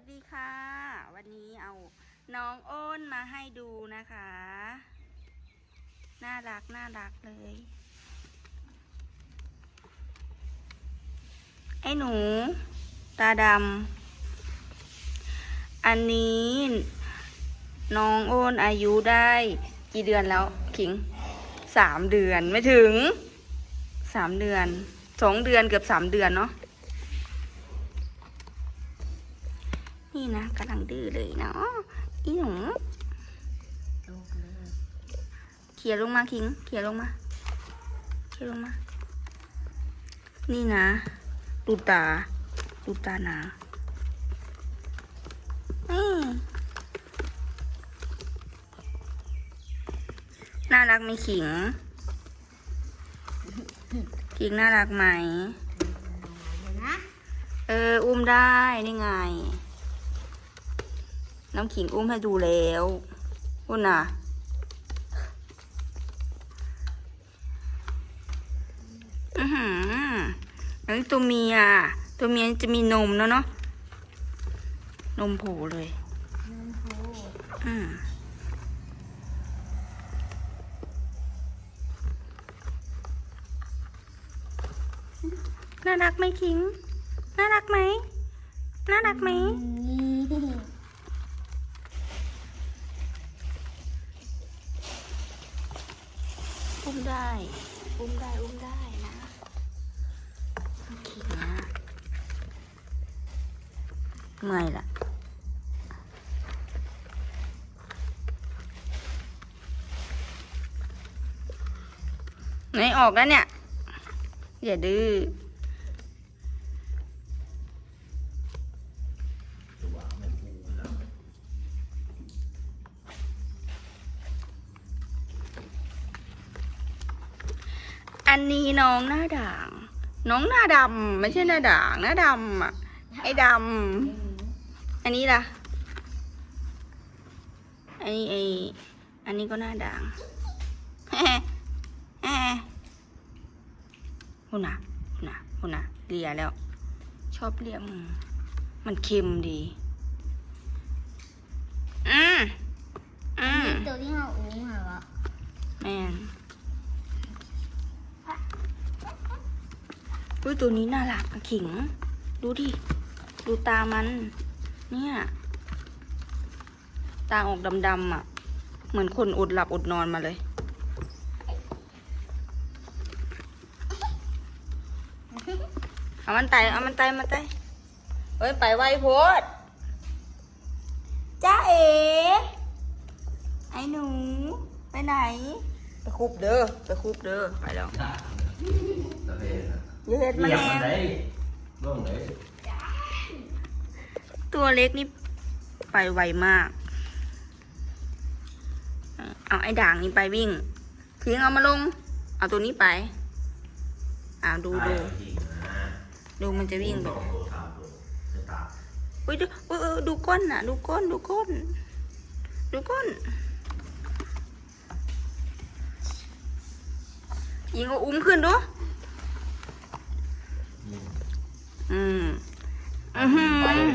วัสดีค่ะ วันนี้เอาน้องอ้นมาให้ดูนะคะ น่ารักน่ารักเลย ไอ้หนู ตาดำอันนี้น้องโอนอายุได้กี่เดือนแล้วขิงสามเดือนไม่ถึงสามเดือนสองเดือนเกือบสามเดือนเนาะ นี่นะกำลังดื้อเลยเนาะอีหนูเขี่ยลงมาคิงเขี่ยลงมาเขี่ยลงมา นี่นะดูตาดูตาหนาอืมน่ารักไหมขิง ขิงน่ารักไหม เออ อุ้มได้ นี่ไง น้ำขิงอุ้มให้ดูแล้วอุ้นน่ะอือหืออันนี้ตัวเมีย ตัวเมียจะมีนมแล้วเนาะ นมโผล่เลย นมโพอืมน่ารักไหมคิง น่ารักไหม น่ารักไหม อุ้มได้ อุ้มได้ อุ้มได้นะขิงนะ เมื่อยละไหนออกแล้วเนี่ย อย่าดื้อ อันนี้น้องหน้าด่าง น้องหน้าดำไม่ใช่หน้าด่าง หน้าดำอะไอ้ดำอันนี้ล่ะอันนี้ไออันนี้ก็หน้าด่างแฮ่แฮ่หุ่นน่ะหุ่นน่ะหุ่นน่ะเลียแล้ว ชอบเลียมือมันเค็มดีอืมอืมตัวที่เราอุ้มเหรอแม่น อุ้ยตัวนี้น่ารักอะขิง ดูดิ ดูตามัน เนี่ย ตาออกดำๆอะ เหมือนคนอดหลับอดนอนมาเลย เอามันไตเอามันไตมาไตเอ้ย ไปไวโพดจ้าเอ๋ไอ้หนู ไปไหน ไปคุบเด้อ ไปคุบเด้อ ไปแล้ว Dạ. อย่าเฮ็ดแมาแรงตัวเล็กนี่ไปไวมาก เอาไอ้ด่างนี่ไปวิ่ง ทิ้งเอามาลง เอาตัวนี้ไปอ่าดูดูดูมันจะวิ่ง Cũng ไป có một thảo rồi Sẽ tạo อุ้ยดูเออดูก้นน่ะ ดูก้น ดูก้น ดูก้น ยิงเอาอุ้มขึ้นดู อืมอือหือ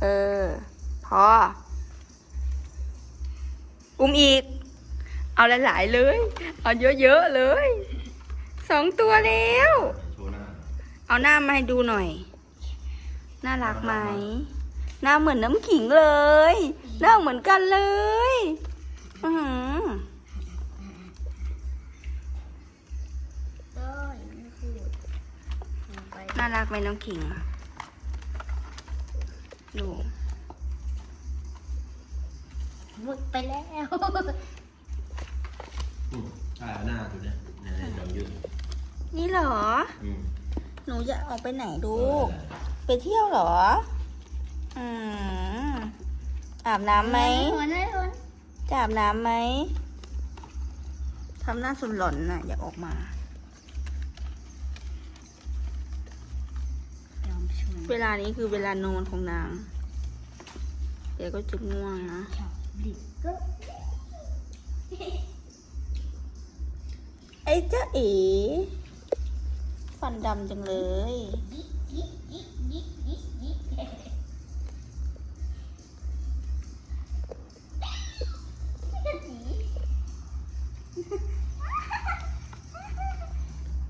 เออ พอ อุ้มอีก เอาหลายๆเลย เอาเยอะๆเลย สองตัวแล้ว เอาหน้ามาให้ดูหน่อย น่ารักไหม หน้าเหมือนน้ำขิงเลย หน้าเหมือนกันเลย อือหือารักไหมน้องขิงอะดูหมดไปแล้ว Ừ Ai ở nào tụi này Này này đồng dương นี่เหรอ Ừ หนูจะออกไปไหนลูก ไปเที่ยวเหรอ อืมอาบน้ำไหม หัวนั่นหัวจะอาบน้ำไหม ทำหน้าสุนหล่อนน่ะ อย่าออกมา เวลานี้คือเวลานอนของนางเดี๋ยวก็จะง่วงนะไอ้เจ้าเอ๋ฟันดำจังเลย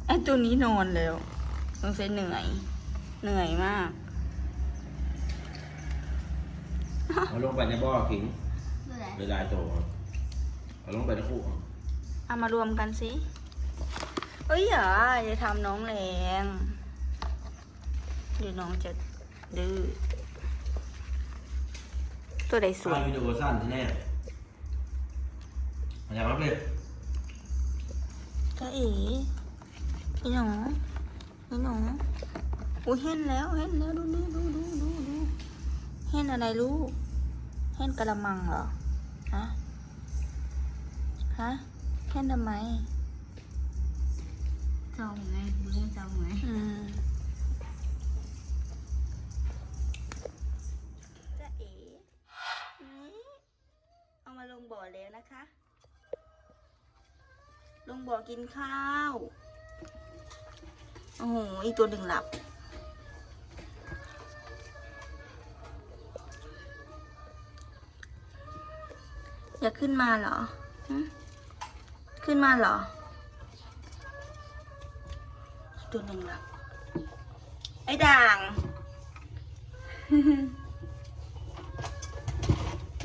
ไอ้ตัวนี้นอนแล้วสงสัยเหนื่อย เหนื่อยมาก เอาลงไปในบ่อขิงดูแลเวลาโตครับเอาลงไปในคู่ครับเอามารวมกันสิเอ้ยอย่าจะทำน้องแรงเดี๋ยวน้องจะดื้อตัวใดสวยถ่ายวิดีโอสั้นที่แน่มาจากรับเลยจ้าเอ๋อีหนูอีหนู อุ้ยเห็นแล้วเห็นแล้วดูดูดูดูดูดูเห็นอะไรลูกเห็นกระมังเหรอฮะฮะเห็นทำไมจองไงดูให้จองไงอืมจ้าเอ๋นี่เอามาลงบ่อแล้วนะคะ ลงบ่อกินข้าว โอ้โห อีกตัวหนึ่งหลับ อยากขึ้นมาเหรอ ขึ้นมาเหรอ ตัวหนึ่งหลับไอ้ด่าง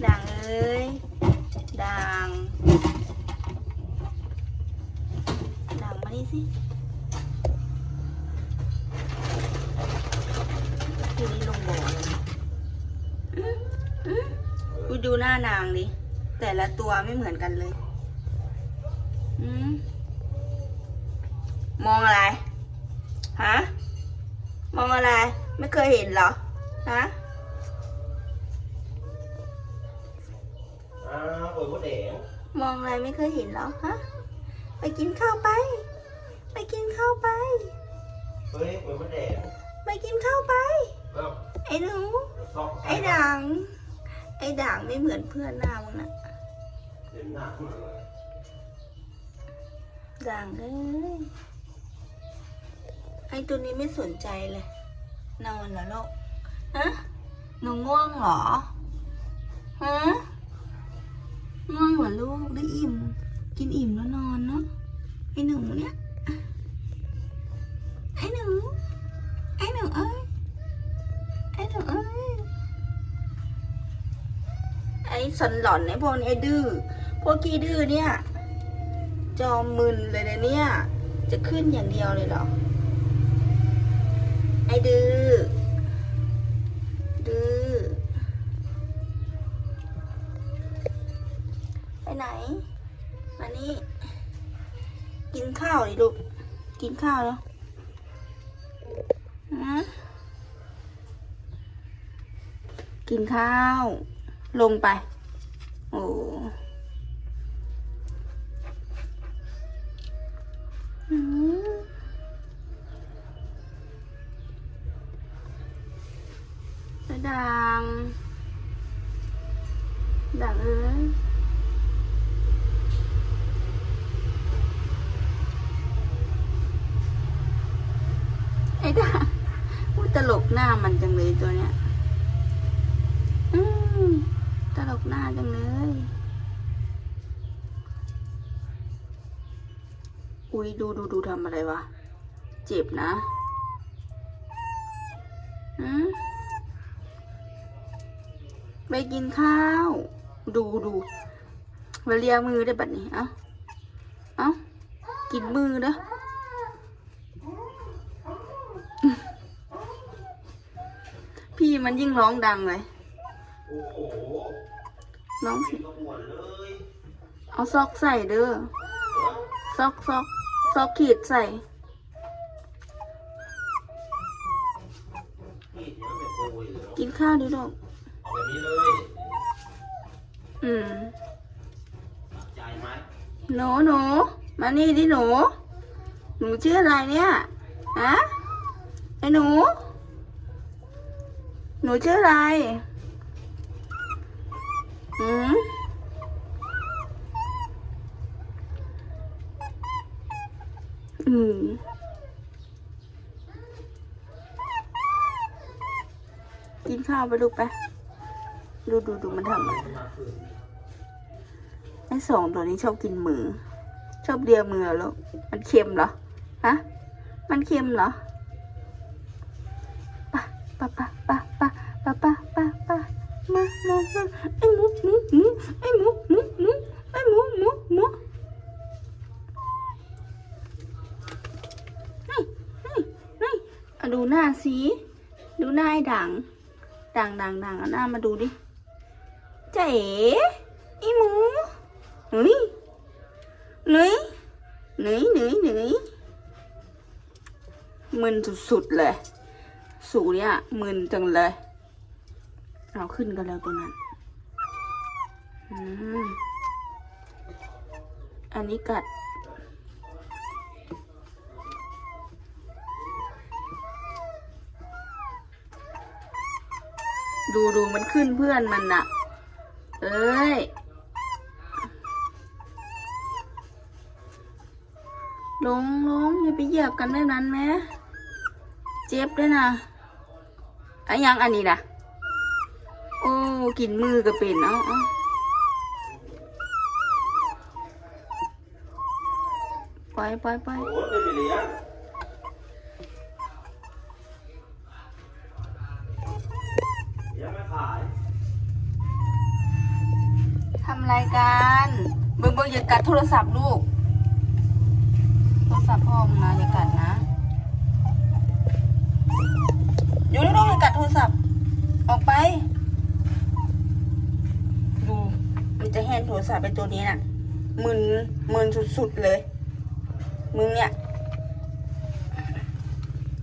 ด่างเอ้ย ด่าง ด่างมานี่สิทีนี้ลงบ่อเลยดูหน้านางดิ แต่ละตัวไม่เหมือนกันเลยอืมมองอะไร ฮะ มองอะไร ไม่เคยเห็นเหรอ ฮะอ้าวโอ้ยมดแดงมองอะไรไม่เคยเห็นเหรอ ฮะ ไปกินข้าวไป ไปกินข้าวไป เฮ้ยโอ้ยมดแดงไปกินข้าวไปเอ้าไอ้หนูซอกไอ้ด่าง ไอ้ด่างไม่เหมือนเพื่อนหน้ามึงนะ เดี๋ยวหน้าขึ้นเลยด่างเอ้ยไอ้ตัวนี้ไม่สนใจเลย นอนเหรอลูกฮะหนูง่วงเหรอฮะง่วงเหรอลูกได้อิ่ม กินอิ่มแล้วนอนเนาะไอ้หนูเนี่ยไอ้หนูไอ้หนูเอ้ยไอ้หนูเอ้ยไอ้สันหล่อนไอ้พวกนี้ไอ้ดื้อ พวกกี้ดื้อเนี่ย จอมมึนเลยนะเนี่ย จะขึ้นอย่างเดียวเลยเหรอ ไอ้ดื้อ ดื้อ ไปไหน มานี่ กินข้าวดิลูก กินข้าวแล้วฮะกินข้าว ลงไป โอ้อืมแล้วดังดังเอ้ยไอ้ดังพูด ตลกหน้ามันจังเลยตัวเนี้ย อืมตลกหน้าจังเลย อุ้ยดูดูดูทำอะไรวะ เจ็บนะอืมไปกินข้าว ดูดูมาเลียมือได้บัดนี้ เอ้า เอ้า กินมือเด้อ พี่มันยิ่งร้องดังเลยโอ้โหร้องสิเอาซอกใส่เด้อซอกซอกซอกขีดใส่กินข้าวดิลูกเอาแบบนี้เลยอืมหมหนูหนูมานี่ดิหนู หนูชื่ออะไรเนี่ย ฮะ ไอ้หนู หนูชื่ออะไรอืมอืมกินข้าวไปลูกไปดูดูดูมันทำอะไรไอ้สองตัวนี้ชอบกินมือ ชอบเลียมือเหรอลูกมันเค็มเหรอ ฮะ มันเค็มเหรอปะปะปะปะปะปะปะมามามาไอ้หมูหมูหมูไอ้หมูหมูหมูไอ้หมูหมูหมูนี่นี่นี่เอาดูหน้าสิดูหน้าไอ้ด่าง ด่างด่างด่างเอาหน้ามาดูดิเจ๊ไอ้หมูเฮ้ยเฮ้ยเหนื่ยเหนื่ยเหนื่ยมึนสุดๆเลย สูเนี่ยมึนจังเลย เราขึ้นกันแล้วตัวนั้นอืมอันนี้กัด ดูดูมันขึ้นเพื่อนมันน่ะ เอ้ย ลงลงอย่าไปเหยียบกันแบบนั้นแม่เจ็บด้วยนะอันยังอันนี้นะโอ้กินมือก็เป็นเอาเอาไปไปไปโอ๊ตไม่ไปเลี้ย ยงไม่ขายทำรายการเบิ่งเบิ่งอย่ากัดโทรศัพท์ลูก โทรศัพท์พ่อมึงนะอย่ากัดนะ อยู่นี่ลูกอย่ากัดโทรศัพท์ ออกไป ดูมันจะแฮนโทรศัพท์ไปตัวนี้น่ะมึนมึนสุดๆเลย มึงเนี่ย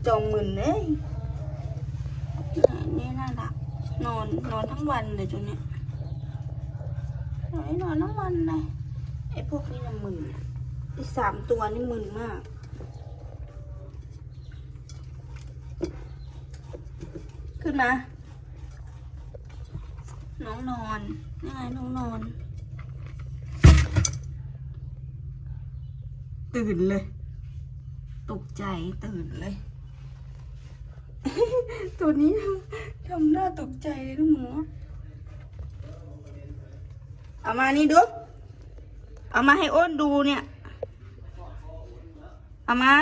จองมึนเลยนี่น่ารัก นอนนอนทั้งวันเลยตัวเนี้ยนอนนอนทั้งวันเลยไอ้พวกนี้นะมึนไอ้สามตัวนี่มึนมากขึ้นมา น้องนอนนี่ไงน้องนอน ตื่นเลย ตกใจตื่นเลย ตัวนี้ทำหน้าตกใจเลยลูกหมูเอามานี่ดู เอามาให้อ้นดูเนี่ย เอามา